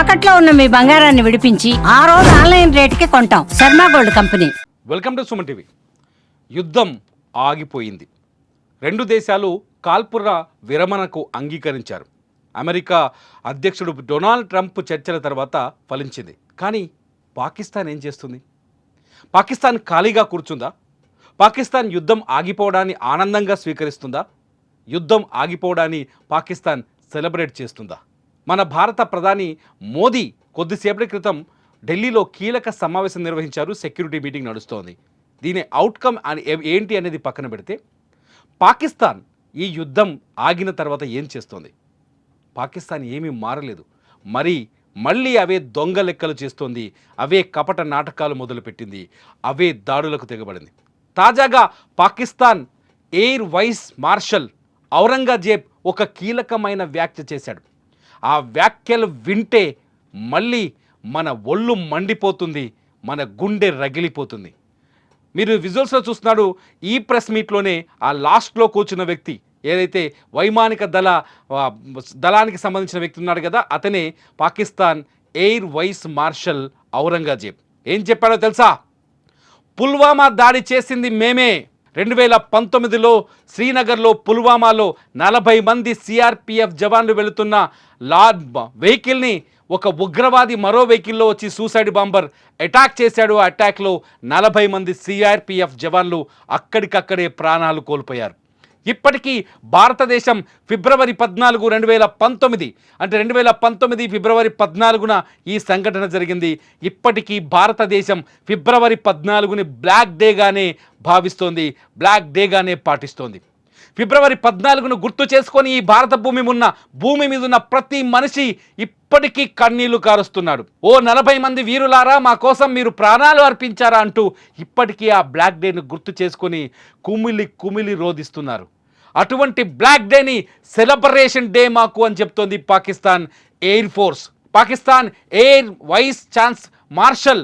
తాకట్లో ఉన్న మీ బంగారాన్ని విడిపించి ఆ రోజు ఆన్లైన్ రేటుకి కొంటాం. Sharma gold company. Welcome to Suman TV. యుద్ధం ఆగిపోయింది. రెండు దేశాలు కాల్పుర విరమణకు అంగీకరించారు. అమెరికా అధ్యక్షుడు డొనాల్డ్ ట్రంప్ చర్చల తర్వాత ఫలించింది. కానీ పాకిస్తాన్ ఏం చేస్తుంది? పాకిస్తాన్ ఖాళీగా కూర్చుందా? పాకిస్తాన్ యుద్ధం ఆగిపోవడాన్ని ఆనందంగా స్వీకరిస్తుందా? యుద్ధం ఆగిపోవడాన్ని పాకిస్తాన్ సెలబ్రేట్ చేస్తుందా? మన భారత ప్రధాని మోదీ కొద్దిసేపటి క్రితం ఢిల్లీలో కీలక సమావేశం నిర్వహించారు. సెక్యూరిటీ మీటింగ్ నడుస్తోంది. దీని అవుట్కమ్ అని ఏంటి అనేది పక్కన పెడితే పాకిస్తాన్ ఈ యుద్ధం ఆగిన తర్వాత ఏం చేస్తోంది? పాకిస్తాన్ ఏమీ మారలేదు. మరి మళ్ళీ అవే దొంగ లెక్కలు చేస్తోంది. అవే కపట నాటకాలు మొదలుపెట్టింది. అవే దాడులకు తెగబడింది. తాజాగా Pakistan air vice marshal Aurangzeb ఒక కీలకమైన వ్యాఖ్య చేశాడు. ఆ వ్యాఖ్యలు వింటే మళ్ళీ మన ఒళ్ళు మండిపోతుంది మన గుండె రగిలిపోతుంది. మీరు విజువల్స్లో చూస్తున్నాడు ఈ ప్రెస్ మీట్లోనే ఆ లాస్ట్లో కూర్చున్న వ్యక్తి. ఏదైతే వైమానిక దళ దళానికి సంబంధించిన వ్యక్తి ఉన్నాడు కదా అతనే Pakistan air vice marshal Aurangzeb. ఏం చెప్పాడో తెలుసా? పుల్వామా దాడి చేసింది మేమే. రెండు వేల పంతొమ్మిదిలో శ్రీనగర్లో పుల్వామాలో నలభై మంది సిఆర్పిఎఫ్ జవాన్లు వెళుతున్న లా వెహికల్ని ఒక ఉగ్రవాది మరో వెహికల్లో వచ్చి సూసైడ్ బాంబర్ అటాక్ చేశాడు. ఆ అటాక్లో నలభై మంది సిఆర్పిఎఫ్ జవాన్లు అక్కడికక్కడే ప్రాణాలు కోల్పోయారు. ఇప్పటికీ భారతదేశం ఫిబ్రవరి పద్నాలుగు రెండు వేల పంతొమ్మిది అంటే రెండు వేల పంతొమ్మిది ఫిబ్రవరి పద్నాలుగున ఈ సంఘటన జరిగింది. ఇప్పటికీ భారతదేశం ఫిబ్రవరి పద్నాలుగుని బ్లాక్ డేగానే భావిస్తోంది. బ్లాక్ డేగానే పాటిస్తోంది. ఫిబ్రవరి పద్నాలుగును గుర్తు చేసుకొని ఈ భారత భూమి ఉన్న భూమి మీద ఉన్న ప్రతి మనిషి ఇప్పటికీ కన్నీళ్ళు కారుస్తున్నాడు. ఓ నలభై మంది వీరులారా మా కోసం మీరు ప్రాణాలు అర్పించారా అంటూ ఇప్పటికీ ఆ బ్లాక్ డేను గుర్తు చేసుకొని కుమిలి కుమిలి రోధిస్తున్నారు. అటువంటి బ్లాక్ డేని సెలబ్రేషన్ డే మాకు అని చెప్తోంది Pakistan air force. Pakistan air vice chance marshal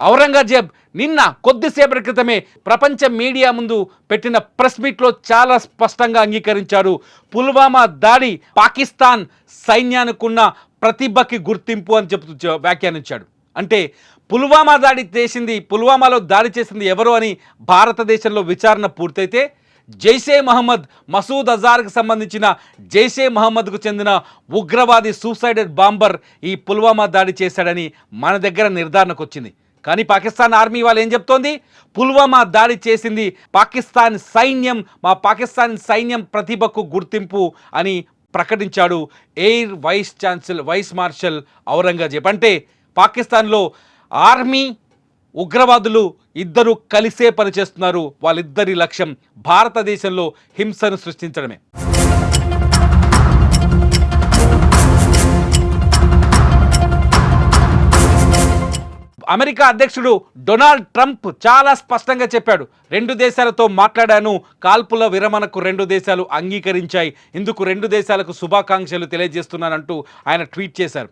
Aurangzeb నిన్న కొద్దిసేపటి క్రితమే ప్రపంచ మీడియా ముందు పెట్టిన ప్రెస్ మీట్లో చాలా స్పష్టంగా అంగీకరించారు పుల్వామా దాడి పాకిస్తాన్ సైన్యానికున్న ప్రతిభకి గుర్తింపు అని చెబుతూ వ్యాఖ్యానించాడు. అంటే పుల్వామా దాడి చేసింది పుల్వామాలో దాడి చేసింది ఎవరు అని భారతదేశంలో విచారణ పూర్తయితే జైషే మహమ్మద్ మసూద్ అజార్కి సంబంధించిన జైషే మహమ్మద్కు చెందిన ఉగ్రవాది సూసైడెడ్ బాంబర్ ఈ పుల్వామా దాడి చేశాడని మన దగ్గర నిర్ధారణకు వచ్చింది కానీ పాకిస్తాన్ ఆర్మీ వాళ్ళు ఏం చెప్తోంది? పుల్వామా దాడి చేసింది పాకిస్తాన్ సైన్యం మా పాకిస్తాన్ సైన్యం ప్రతిభకు గుర్తింపు అని ప్రకటించాడు air vice chancellor vice marshal Aurangzeb. అంటే పాకిస్తాన్లో ఆర్మీ ఉగ్రవాదులు ఇద్దరు కలిసే పనిచేస్తున్నారు. వాళ్ళిద్దరి లక్ష్యం భారతదేశంలో హింసను సృష్టించడమే. అమెరికా అధ్యక్షుడు డొనాల్డ్ ట్రంప్ చాలా స్పష్టంగా చెప్పాడు. రెండు దేశాలతో మాట్లాడాను. కాల్పుల విరమణకు రెండు దేశాలు అంగీకరించాయి. ఇందుకు రెండు దేశాలకు శుభాకాంక్షలు తెలియజేస్తున్నానంటూ ఆయన ట్వీట్ చేశారు.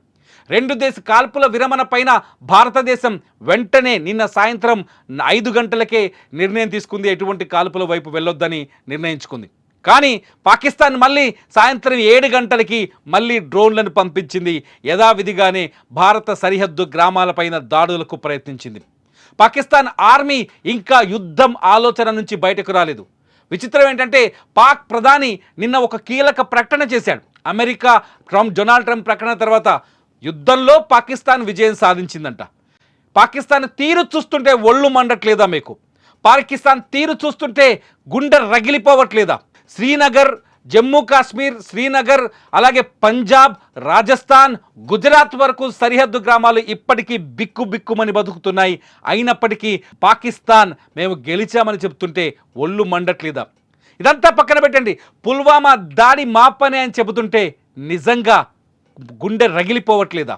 రెండు దేశ కాల్పుల విరమణ పైన భారతదేశం వెంటనే నిన్న సాయంత్రం ఐదు గంటలకే నిర్ణయం తీసుకుంది. ఎటువంటి కాల్పుల వైపు వెళ్ళొద్దని నిర్ణయించుకుంది. కానీ పాకిస్తాన్ మళ్ళీ సాయంత్రం ఏడు గంటలకి మళ్ళీ డ్రోన్లను పంపించింది. యథావిధిగానే భారత సరిహద్దు గ్రామాలపైన దాడులకు ప్రయత్నించింది. పాకిస్తాన్ ఆర్మీ ఇంకా యుద్ధం ఆలోచన నుంచి బయటకు రాలేదు. విచిత్రం ఏంటంటే పాక్ ప్రధాని నిన్న ఒక కీలక ప్రకటన చేశాడు. అమెరికా ట్రంప్ డొనాల్డ్ ట్రంప్ ప్రకటన తర్వాత యుద్ధంలో పాకిస్తాన్ విజయం సాధించిందంట. పాకిస్తాన్ తీరు చూస్తుంటే ఒళ్ళు మండట్లేదా మీకు? పాకిస్తాన్ తీరు చూస్తుంటే గుండె రగిలిపోవట్లేదా? శ్రీనగర్ జమ్మూ కాశ్మీర్ శ్రీనగర్ అలాగే పంజాబ్ రాజస్థాన్ గుజరాత్ వరకు సరిహద్దు గ్రామాలు ఇప్పటికీ బిక్కు బిక్కుమని బతుకుతున్నాయి. అయినప్పటికీ పాకిస్తాన్ మేము గెలిచామని చెబుతుంటే ఒళ్ళు మండట్లేదా? ఇదంతా పక్కన పెట్టండి. పుల్వామా దాడి మాపనే అని చెబుతుంటే నిజంగా గుండె రగిలిపోవట్లేదా?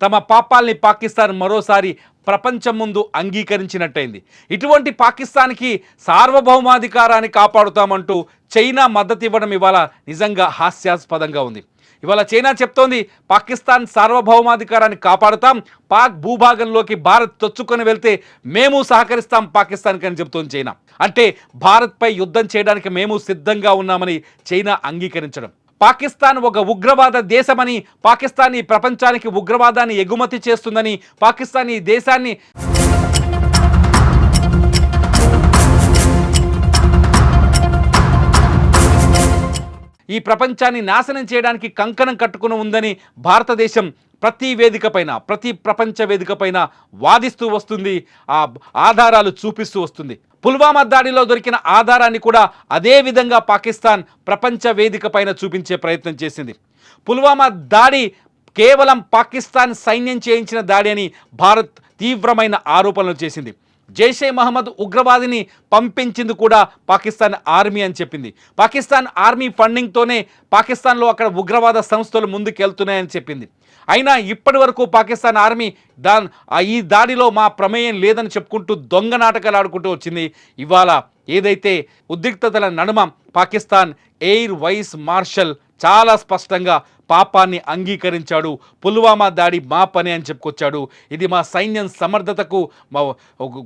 తమ పాపాల్ని పాకిస్తాన్ మరోసారి ప్రపంచం ముందు అంగీకరించినట్టయింది. ఇటువంటి పాకిస్తాన్కి సార్వభౌమాధికారాన్ని కాపాడుతామంటూ చైనా మద్దతు ఇవ్వడం ఇవాళ నిజంగా హాస్యాస్పదంగా ఉంది. ఇవాళ చైనా చెప్తోంది పాకిస్తాన్ సార్వభౌమాధికారాన్ని కాపాడుతాం పాక్ భూభాగంలోకి భారత్ తొచ్చుకొని వెళ్తే మేము సహకరిస్తాం పాకిస్తాన్కి అని చెప్తోంది చైనా. అంటే భారత్పై యుద్ధం చేయడానికి మేము సిద్ధంగా ఉన్నామని చైనా అంగీకరించడం. పాకిస్తాన్ ఒక ఉగ్రవాద దేశమని పాకిస్తాన్ ఈ ప్రపంచానికి ఉగ్రవాదాన్ని ఎగుమతి చేస్తుందని పాకిస్తాన్ ఈ దేశాన్ని ఈ ప్రపంచాన్ని నాశనం చేయడానికి కంకణం కట్టుకుని ఉందని భారతదేశం ప్రతి వేదిక పైన ప్రతి ప్రపంచ వేదిక పైన వాదిస్తూ వస్తుంది. ఆ ఆధారాలు చూపిస్తూ వస్తుంది. పుల్వామా దాడిలో దొరికిన ఆధారాన్ని కూడా అదే విధంగా పాకిస్తాన్ ప్రపంచ వేదిక పైన చూపించే ప్రయత్నం చేసింది. పుల్వామా దాడి కేవలం పాకిస్తాన్ సైన్యం చేయించిన దాడి అని భారత్ తీవ్రమైన ఆరోపణలు చేసింది. జైషే మహమ్మద్ ఉగ్రవాదిని పంపించింది కూడా పాకిస్తాన్ ఆర్మీ అని చెప్పింది. పాకిస్తాన్ ఆర్మీ ఫండింగ్తోనే పాకిస్తాన్లో అక్కడ ఉగ్రవాద సంస్థలు ముందుకెళ్తున్నాయని చెప్పింది. అయినా ఇప్పటి వరకు పాకిస్తాన్ ఆర్మీ దా ఆ ఈ దాడిలో మా ప్రమేయం లేదని చెప్పుకుంటూ దొంగ నాటకాలు ఆడుకుంటూ వచ్చింది. ఇవాళ ఏదైతే ఉద్రిక్తతల నడుమ పాకిస్తాన్ ఎయిర్ వైస్ మార్షల్ చాలా స్పష్టంగా పాపాన్ని అంగీకరించాడు. పుల్వామా దాడి మా పని అని చెప్పుకొచ్చాడు. ఇది మా సైన్యం సమర్థతకు మా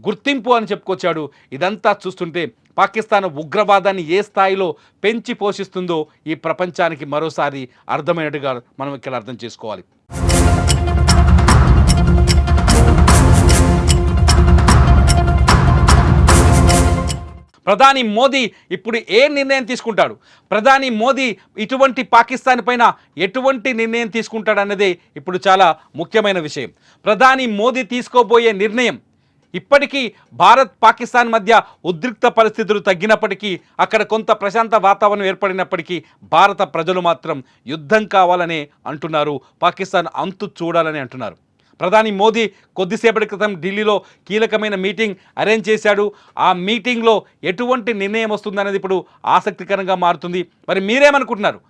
గుర్తింపు అని చెప్పుకొచ్చాడు. ఇదంతా చూస్తుంటే పాకిస్తాన్ ఉగ్రవాదాన్ని ఏ స్థాయిలో పెంచి పోషిస్తుందో ఈ ప్రపంచానికి మరోసారి అర్థమైనట్టుగా మనం ఇక్కడ అర్థం చేసుకోవాలి. ప్రధాని మోదీ ఇప్పుడు ఏ నిర్ణయం తీసుకుంటాడు? ప్రధాని మోదీ ఇటువంటి పాకిస్తాన్ పైన ఎటువంటి నిర్ణయం తీసుకుంటాడన్నదే ఇప్పుడు చాలా ముఖ్యమైన విషయం. ప్రధాని మోదీ తీసుకోబోయే నిర్ణయం ఇప్పటికీ భారత్ పాకిస్తాన్ మధ్య ఉద్రిక్త పరిస్థితులు తగ్గినప్పటికీ అక్కడ కొంత ప్రశాంత వాతావరణం ఏర్పడినప్పటికీ భారత ప్రజలు మాత్రం యుద్ధం కావాలని అంటున్నారు. పాకిస్తాన్ అంతు చూడాలని అంటున్నారు. ప్రధాని మోదీ కొద్దిసేపటి క్రితం ఢిల్లీలో కీలకమైన మీటింగ్ అరేంజ్ చేశాడు. ఆ మీటింగ్లో ఎటువంటి నిర్ణయం వస్తుందనేది ఇప్పుడు ఆసక్తికరంగా మారుతుంది. మరి మీరేమనుకుంటున్నారు?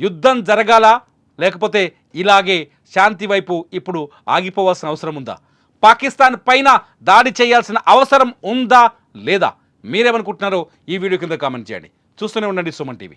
యుద్ధం జరగాల? లేకపోతే ఇలాగే శాంతి వైపు ఇప్పుడు ఆగిపోవాల్సిన అవసరం ఉందా? పాకిస్తాన్ పైన దాడి చేయాల్సిన అవసరం ఉందా లేదా? మీరేమనుకుంటున్నారో ఈ వీడియో కింద కామెంట్ చేయండి. చూస్తూనే ఉండండి సుమన్ టీవీ.